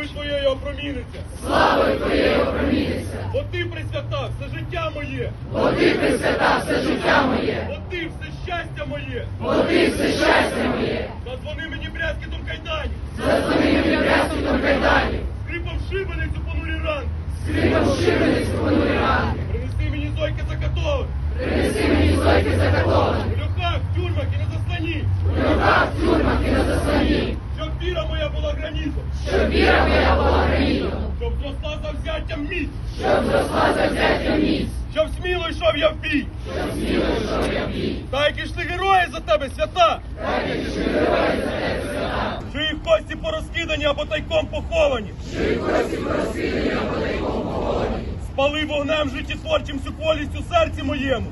Славою твоєю опроміниться. славою Твоєю опроміниться, Бо ти присвятав все життя моє, бо Ти присвятав все життя моє, бо ти все щастя моє. бо Ти все щастя моє, Задзвони мені брязкітом кайданів, зазвони мені брязкітом кайданів, скрипом шибеницю понурі ран. скрипом шибеницю понурі рани, Принеси мені зойки закатових, принеси мені зойки закатовані, у льохах, в тюрмах і на заслані, у руках, в тюрмах і на заслоні, щоб віра моя щоб віра моя була гранітом, щоб зросла за взяттям міць, щоб зросла за взяття міць, щоб сміло йшов я в бій. щоб сміло йшов я в бій. Та які ж ти герої за тебе, свята! Що їх кості порозкидані або тайком поховані. що їх кості порозкидані або тайком поховані. Спали вогнем життєтворчим всю колість у серці моєму.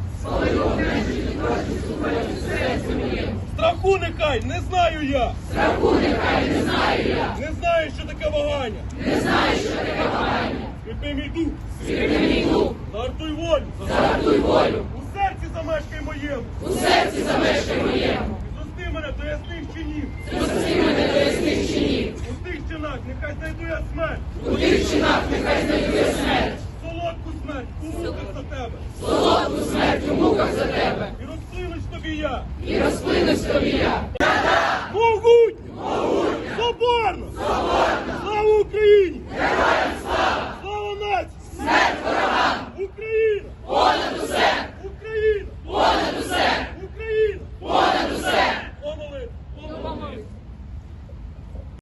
Страху нехай, не знаю я. Страху нехай не знаю я, Не знаю, що таке вагання. не знаю, що таке вагання, Скрипи мій дух, скрипи мій дух, загартуй волю. загартуй волю, У серці замешкай моєму. у серці замешкай моєму, Зрости мене до ясних чинів. Зрости мене до ясних чинів, У тих чинах нехай знайду я смерть. у тих чинах нехай знайду я смерть, Солодку смерть, у муках за тебе. солодку смерть у муках за тебе, І розплинусь тобі я. і розплинусь тобі я.